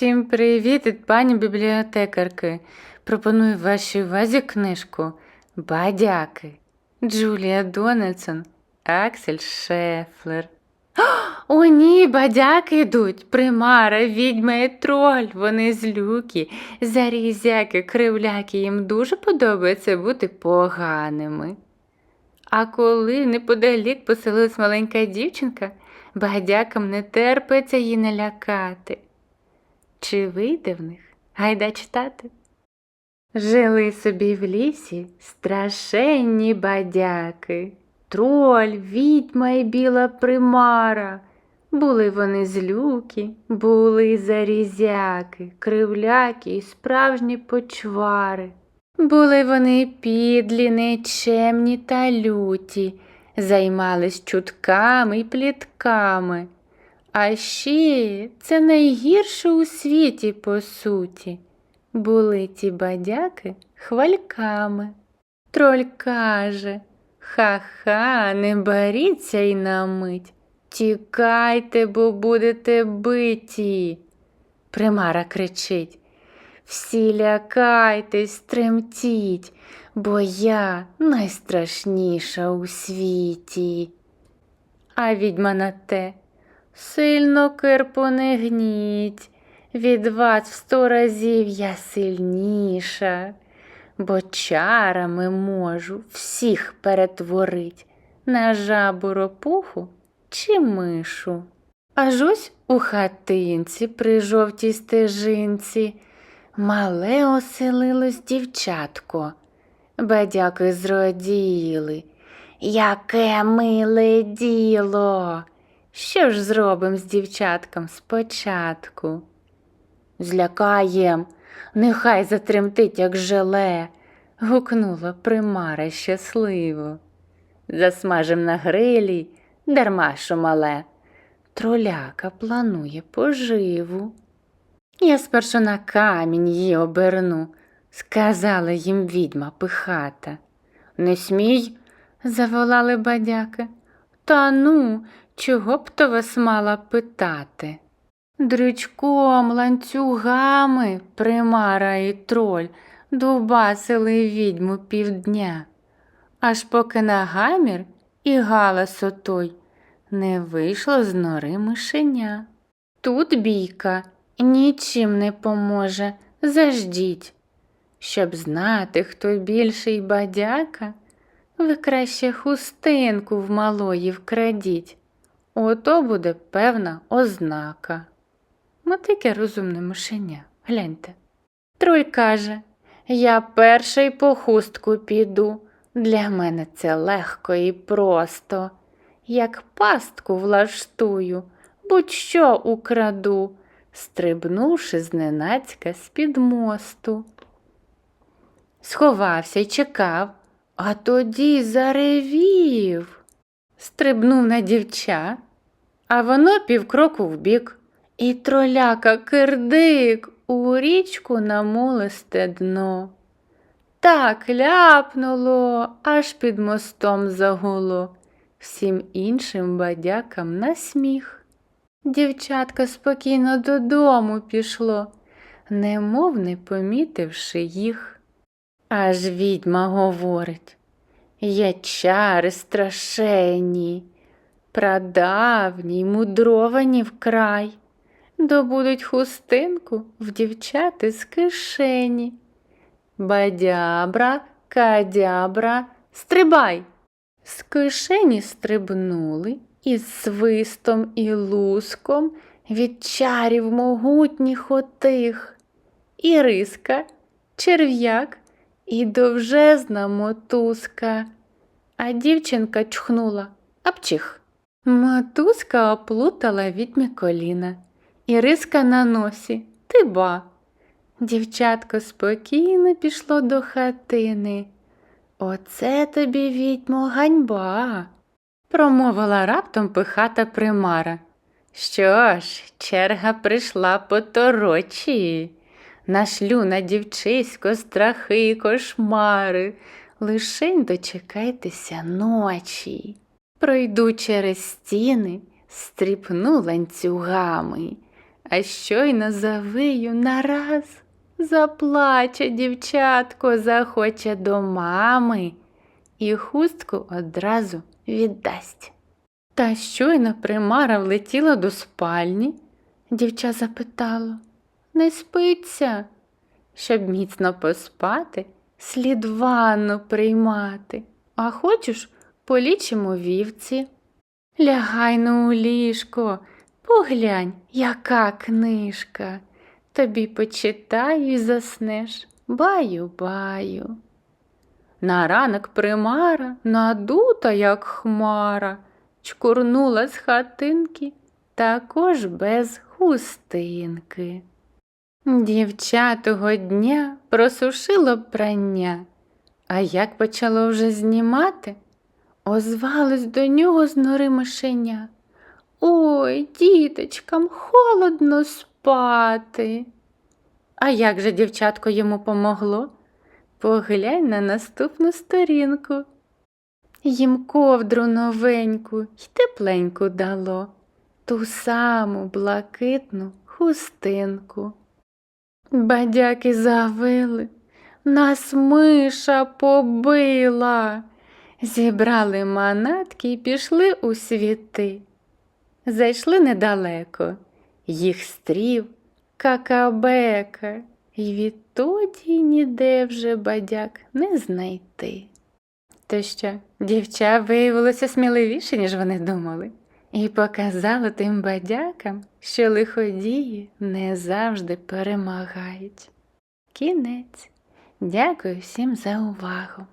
Всім привіт від пані бібліотекарки. Пропоную вашій увазі книжку Бадяки Джулія Дональдсон, Аксель Шефлер. О, ні, бадяки йдуть. Примара, відьма і троль. Вони злюки, зарізяки, кривляки. Їм дуже подобається бути поганими. А коли неподалік поселилась маленька дівчинка, бадякам не терпиться її налякати. Чи вийде в них? Гайда читати. Жили собі в лісі страшенні бадяки, троль, відьма і біла примара. Були вони злюки, були зарізяки, кривляки і справжні почвари. Були вони підлі, нечемні та люті, займались чутками й плітками. А ще це найгірше у світі, по суті. Були ті бадяки хвальками. Троль каже Ха-ха, не боріться й на мить. Тікайте, бо будете биті. Примара кричить Всі лякайтесь, тремтіть, бо я найстрашніша у світі. А відьма на те. Сильно кирпу не гніть, від вас в сто разів я сильніша, бо чарами можу всіх перетворить на жабу ропуху чи мишу. Аж ось у хатинці при жовтій стежинці мале оселилось дівчатко. Бадяки зраділи. Яке миле діло! Що ж зробим з дівчатком спочатку? Злякаєм, нехай затремтить, як желе, гукнула примара щасливо. Засмажем на грилі, дарма що мале. Троляка планує поживу. Я спершу на камінь її оберну, сказала їм відьма пихата. Не смій, заволали бадяки. Та ну, чого б то вас мала питати? Дрючком, ланцюгами, примара і троль дубасили відьму півдня, аж поки на гамір і галас отой не вийшло з нори мишеня. Тут бійка нічим не поможе, заждіть. Щоб знати, хто більший бадяка, ви краще хустинку в малої вкрадіть. Ото буде певна ознака. Мотике розумне мишеня, гляньте. Троль каже, я перший по хустку піду. Для мене це легко і просто. Як пастку влаштую, будь-що украду, стрибнувши зненацька з-під мосту. Сховався й чекав, а тоді заревів. Стрибнув на дівча, а воно півкроку вбік. І троляка кирдик у річку намулисте дно. Так ляпнуло, аж під мостом загуло, всім іншим бадякам на сміх. Дівчатка спокійно додому пішло, немов не помітивши їх. Аж відьма говорить Є чари страшенні, прадавні, й мудровані вкрай, добудуть хустинку в дівчати з кишені. Бадябра, кадябра, стрибай. З кишені стрибнули із свистом і луском від чарів могутніх отих. І риска, черв'як і довжезна мотузка. А дівчинка чхнула апчих. Мотузка оплутала відьмі коліна, і риска на носі ти ба. Дівчатко спокійно пішло до хатини. Оце тобі, відьмо, ганьба, промовила раптом пихата примара. Що ж, черга прийшла по торочі. Нашлю на дівчисько страхи й кошмари. Лишень дочекайтеся ночі. Пройду через стіни, стріпну ланцюгами, а щойно завию нараз. Заплаче дівчатко, захоче до мами і хустку одразу віддасть. Та щойно примара влетіла до спальні, дівча запитала Не спиться, щоб міцно поспати, слід ванну приймати. А хочеш, полічимо вівці. Лягай ну у ліжко, поглянь, яка книжка. Тобі почитаю і заснеш, баю-баю. На ранок примара, надута, як хмара, чкурнула з хатинки, також без хустинки. Дівча того дня просушило прання, а як почало вже знімати, озвалось до нього з нори мишеня. Ой, діточкам, холодно спати. А як же дівчатко йому помогло? Поглянь на наступну сторінку. Їм ковдру новеньку й тепленьку дало, ту саму блакитну хустинку. Бадяки завили, нас миша побила. Зібрали манатки й пішли у світи. Зайшли недалеко, їх стрів какабека, й відтоді ніде вже бадяк не знайти. То що, дівча виявилося сміливіше, ніж вони думали, і показала тим бадякам, що лиходії не завжди перемагають. Кінець. Дякую всім за увагу.